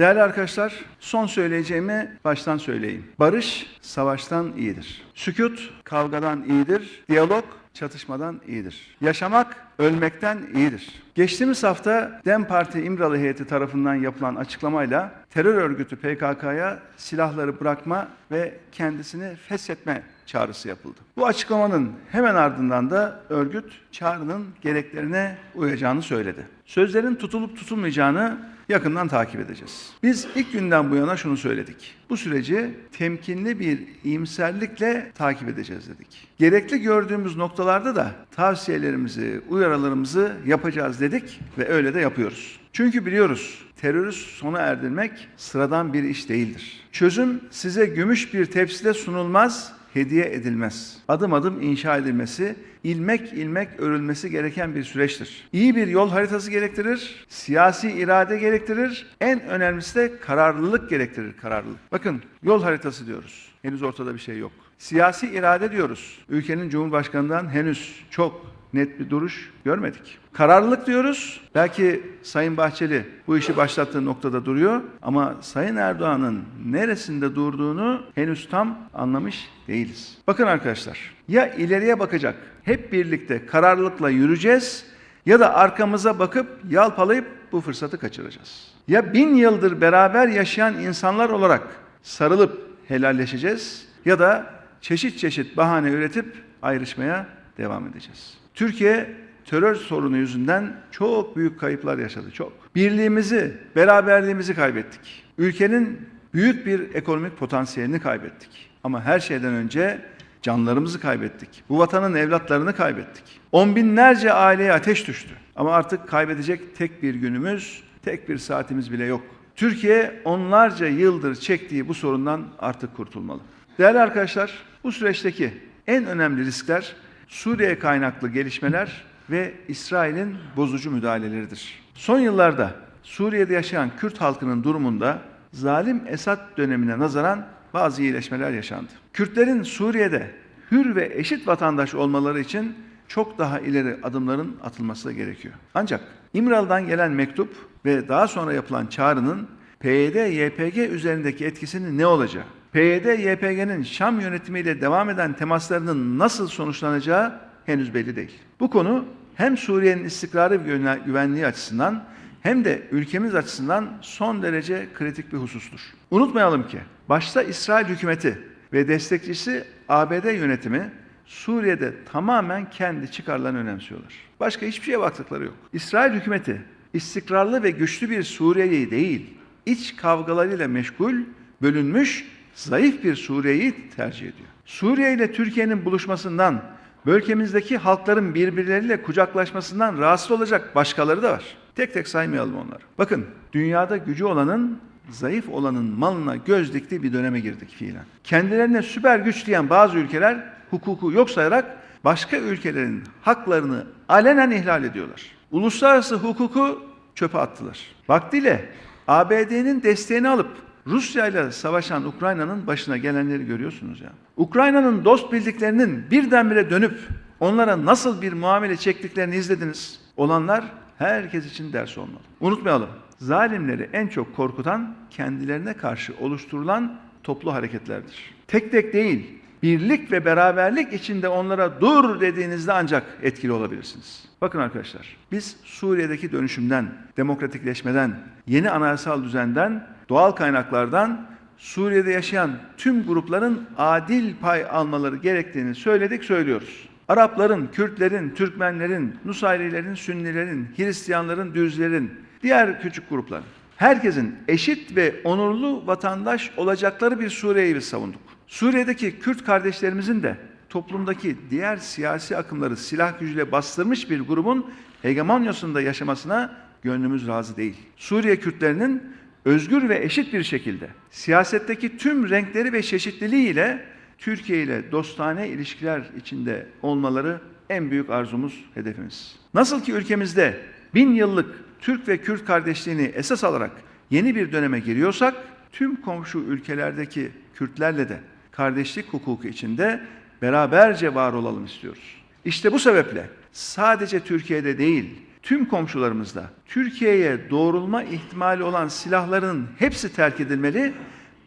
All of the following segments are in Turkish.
Değerli arkadaşlar, son söyleyeceğimi baştan söyleyeyim. Barış savaştan iyidir. Sükut kavgadan iyidir. Diyalog çatışmadan iyidir. Yaşamak ölmekten iyidir. Geçtiğimiz hafta DEM Parti İmralı heyeti tarafından yapılan açıklamayla terör örgütü PKK'ya silahları bırakma ve kendisini feshetme çağrısı yapıldı. Bu açıklamanın hemen ardından da örgüt çağrının gereklerine uyacağını söyledi. Sözlerin tutulup tutulmayacağını yakından takip edeceğiz. Biz ilk günden bu yana şunu söyledik. Bu süreci temkinli bir iyimserlikle takip edeceğiz dedik. Gerekli gördüğümüz noktalarda da tavsiyelerimizi, uyarılarımızı yapacağız dedik ve öyle de yapıyoruz. Çünkü biliyoruz terörü sona erdirmek sıradan bir iş değildir. Çözüm size gümüş bir tepside sunulmaz, hediye edilmez. Adım adım inşa edilmesi, ilmek ilmek örülmesi gereken bir süreçtir. İyi bir yol haritası gerektirir, siyasi irade gerektirir, en önemlisi de kararlılık gerektirir, kararlılık. Bakın yol haritası diyoruz. Henüz ortada bir şey yok. Siyasi irade diyoruz. Ülkenin Cumhurbaşkanı'ndan henüz çok net bir duruş görmedik. Kararlılık diyoruz. Belki Sayın Bahçeli bu işi başlattığı noktada duruyor ama Sayın Erdoğan'ın neresinde durduğunu henüz tam anlamış değiliz. Bakın arkadaşlar, ya ileriye bakacak, hep birlikte kararlılıkla yürüyeceğiz ya da arkamıza bakıp yalpalayıp bu fırsatı kaçıracağız. Ya bin yıldır beraber yaşayan insanlar olarak sarılıp helalleşeceğiz ya da çeşit çeşit bahane üretip ayrışmaya devam edeceğiz. Türkiye terör sorunu yüzünden çok büyük kayıplar yaşadı, çok. Birliğimizi, beraberliğimizi kaybettik. Ülkenin büyük bir ekonomik potansiyelini kaybettik. Ama her şeyden önce canlarımızı kaybettik. Bu vatanın evlatlarını kaybettik. On binlerce aileye ateş düştü. Ama artık kaybedecek tek bir günümüz, tek bir saatimiz bile yok. Türkiye onlarca yıldır çektiği bu sorundan artık kurtulmalı. Değerli arkadaşlar, bu süreçteki en önemli riskler Suriye kaynaklı gelişmeler ve İsrail'in bozucu müdahaleleridir. Son yıllarda Suriye'de yaşayan Kürt halkının durumunda zalim Esad dönemine nazaran bazı iyileşmeler yaşandı. Kürtlerin Suriye'de hür ve eşit vatandaş olmaları için çok daha ileri adımların atılması gerekiyor. Ancak İmralı'dan gelen mektup ve daha sonra yapılan çağrının PYD-YPG üzerindeki etkisinin ne olacağı, PYD-YPG'nin Şam yönetimiyle devam eden temaslarının nasıl sonuçlanacağı henüz belli değil. Bu konu hem Suriye'nin istikrarı ve güvenliği açısından hem de ülkemiz açısından son derece kritik bir husustur. Unutmayalım ki başta İsrail hükümeti ve destekçisi ABD yönetimi Suriye'de tamamen kendi çıkarlarını önemsiyorlar. Başka hiçbir şeye baktıkları yok. İsrail hükümeti istikrarlı ve güçlü bir Suriye'yi değil, iç kavgalarıyla meşgul, bölünmüş, zayıf bir Suriye'yi tercih ediyor. Suriye ile Türkiye'nin buluşmasından, bölgemizdeki halkların birbirleriyle kucaklaşmasından rahatsız olacak başkaları da var. Tek tek saymayalım onları. Bakın, dünyada gücü olanın zayıf olanın malına göz diktiği bir döneme girdik fiilen. Kendilerine süper güç diyen bazı ülkeler hukuku yok sayarak başka ülkelerin haklarını alenen ihlal ediyorlar. Uluslararası hukuku çöpe attılar. Vaktiyle ABD'nin desteğini alıp Rusya ile savaşan Ukrayna'nın başına gelenleri görüyorsunuz ya. Ukrayna'nın dost bildiklerinin birdenbire dönüp onlara nasıl bir muamele çektiklerini izlediniz. Olanlar herkes için ders olmalı. Unutmayalım. Zalimleri en çok korkutan kendilerine karşı oluşturulan toplu hareketlerdir. Tek tek değil, birlik ve beraberlik içinde onlara dur dediğinizde ancak etkili olabilirsiniz. Bakın arkadaşlar, biz Suriye'deki dönüşümden, demokratikleşmeden, yeni anayasal düzenden, doğal kaynaklardan Suriye'de yaşayan tüm grupların adil pay almaları gerektiğini söyledik, söylüyoruz. Arapların, Kürtlerin, Türkmenlerin, Nusayrilerin, Sünnilerin, Hristiyanların, Düzlerin, diğer küçük grupların, herkesin eşit ve onurlu vatandaş olacakları bir Suriye'yi biz savunduk. Suriye'deki Kürt kardeşlerimizin de toplumdaki diğer siyasi akımları silah gücüyle bastırmış bir grubun hegemonyasında yaşamasına gönlümüz razı değil. Suriye Kürtlerinin özgür ve eşit bir şekilde siyasetteki tüm renkleri ve çeşitliliğiyle Türkiye ile dostane ilişkiler içinde olmaları en büyük arzumuz, hedefimiz. Nasıl ki ülkemizde bin yıllık Türk ve Kürt kardeşliğini esas alarak yeni bir döneme giriyorsak, tüm komşu ülkelerdeki Kürtlerle de kardeşlik hukuku içinde beraberce var olalım istiyoruz. İşte bu sebeple sadece Türkiye'de değil, tüm komşularımızda Türkiye'ye doğrulma ihtimali olan silahların hepsi terk edilmeli,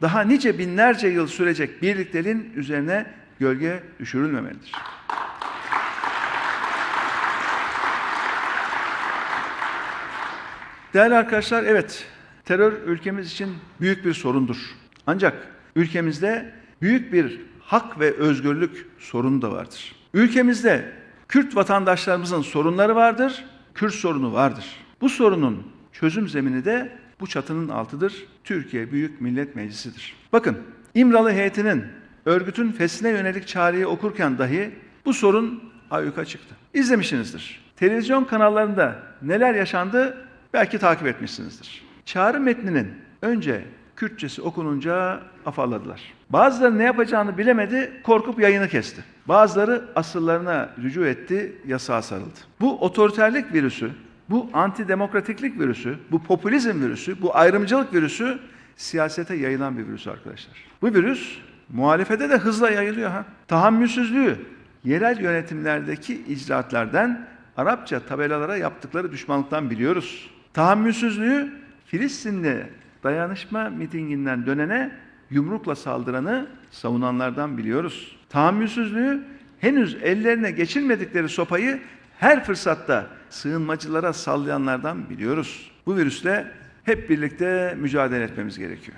daha nice binlerce yıl sürecek birliklerin üzerine gölge düşürülmemelidir. Değerli arkadaşlar, evet terör ülkemiz için büyük bir sorundur. Ancak ülkemizde büyük bir hak ve özgürlük sorunu da vardır. Ülkemizde Kürt vatandaşlarımızın sorunları vardır, Kürt sorunu vardır. Bu sorunun çözüm zemini de bu çatının altıdır. Türkiye Büyük Millet Meclisi'dir. Bakın İmralı heyetinin örgütün fesline yönelik çağrıyı okurken dahi bu sorun ayyuka çıktı. İzlemişsinizdir. Televizyon kanallarında neler yaşandı belki takip etmişsinizdir. Çağrı metninin önce Kürtçesi okununca afalladılar. Bazıları ne yapacağını bilemedi, korkup yayını kesti. Bazıları asıllarına rücu etti, yasağa sarıldı. Bu otoriterlik virüsü, bu antidemokratiklik virüsü, bu popülizm virüsü, bu ayrımcılık virüsü siyasete yayılan bir virüs arkadaşlar. Bu virüs muhalefete de hızla yayılıyor ha. Tahammülsüzlüğü, yerel yönetimlerdeki icraatlerden Arapça tabelalara yaptıkları düşmanlıktan biliyoruz. Tahammülsüzlüğü Filistinli dayanışma mitinginden dönene yumrukla saldıranı savunanlardan biliyoruz. Tahammülsüzlüğü henüz ellerine geçirmedikleri sopayı her fırsatta sığınmacılara sallayanlardan biliyoruz. Bu virüsle hep birlikte mücadele etmemiz gerekiyor.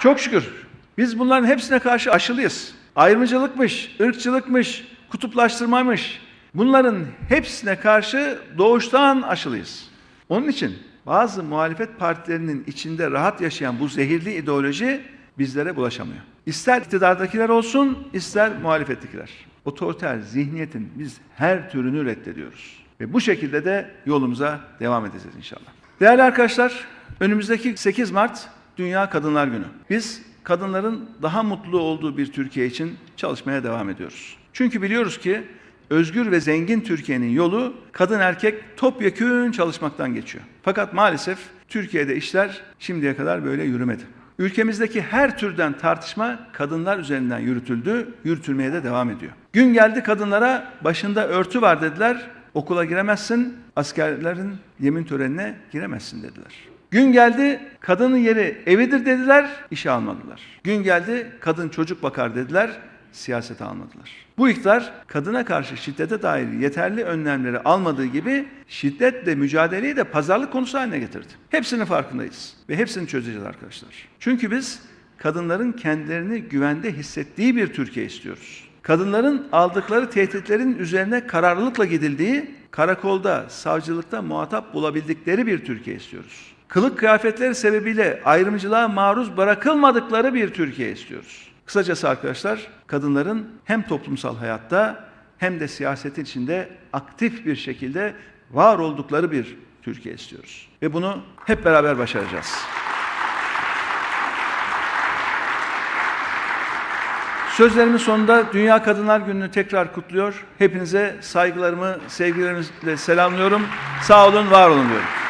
Çok şükür biz bunların hepsine karşı aşılıyız. Ayrımcılıkmış, ırkçılıkmış, kutuplaştırmaymış. Bunların hepsine karşı doğuştan aşılıyız. Onun için bazı muhalefet partilerinin içinde rahat yaşayan bu zehirli ideoloji bizlere bulaşamıyor. İster iktidardakiler olsun, ister muhalefettekiler. Otoriter zihniyetin biz her türünü reddediyoruz. Ve bu şekilde de yolumuza devam edeceğiz inşallah. Değerli arkadaşlar, önümüzdeki 8 Mart Dünya Kadınlar Günü. Biz kadınların daha mutlu olduğu bir Türkiye için çalışmaya devam ediyoruz. Çünkü biliyoruz ki özgür ve zengin Türkiye'nin yolu kadın erkek topyekün çalışmaktan geçiyor. Fakat maalesef Türkiye'de işler şimdiye kadar böyle yürümedi. Ülkemizdeki her türden tartışma kadınlar üzerinden yürütüldü, yürütülmeye de devam ediyor. Gün geldi kadınlara başında örtü var dediler, okula giremezsin, askerlerin yemin törenine giremezsin dediler. Gün geldi kadının yeri evidir dediler, işe almadılar. Gün geldi kadın çocuk bakar dediler, siyasete almadılar. Bu iktidar kadına karşı şiddete dair yeterli önlemleri almadığı gibi şiddetle mücadeleyi de pazarlık konusu haline getirdi. Hepsinin farkındayız ve hepsini çözeceğiz arkadaşlar. Çünkü biz kadınların kendilerini güvende hissettiği bir Türkiye istiyoruz. Kadınların aldıkları tehditlerin üzerine kararlılıkla gidildiği, karakolda, savcılıkta muhatap bulabildikleri bir Türkiye istiyoruz. Kılık kıyafetleri sebebiyle ayrımcılığa maruz bırakılmadıkları bir Türkiye istiyoruz. Kısacası arkadaşlar kadınların hem toplumsal hayatta hem de siyasetin içinde aktif bir şekilde var oldukları bir Türkiye istiyoruz. Ve bunu hep beraber başaracağız. Sözlerimin sonunda Dünya Kadınlar Günü'nü tekrar kutluyor. Hepinize saygılarımı, sevgilerimle selamlıyorum. Sağ olun, var olun diyorum.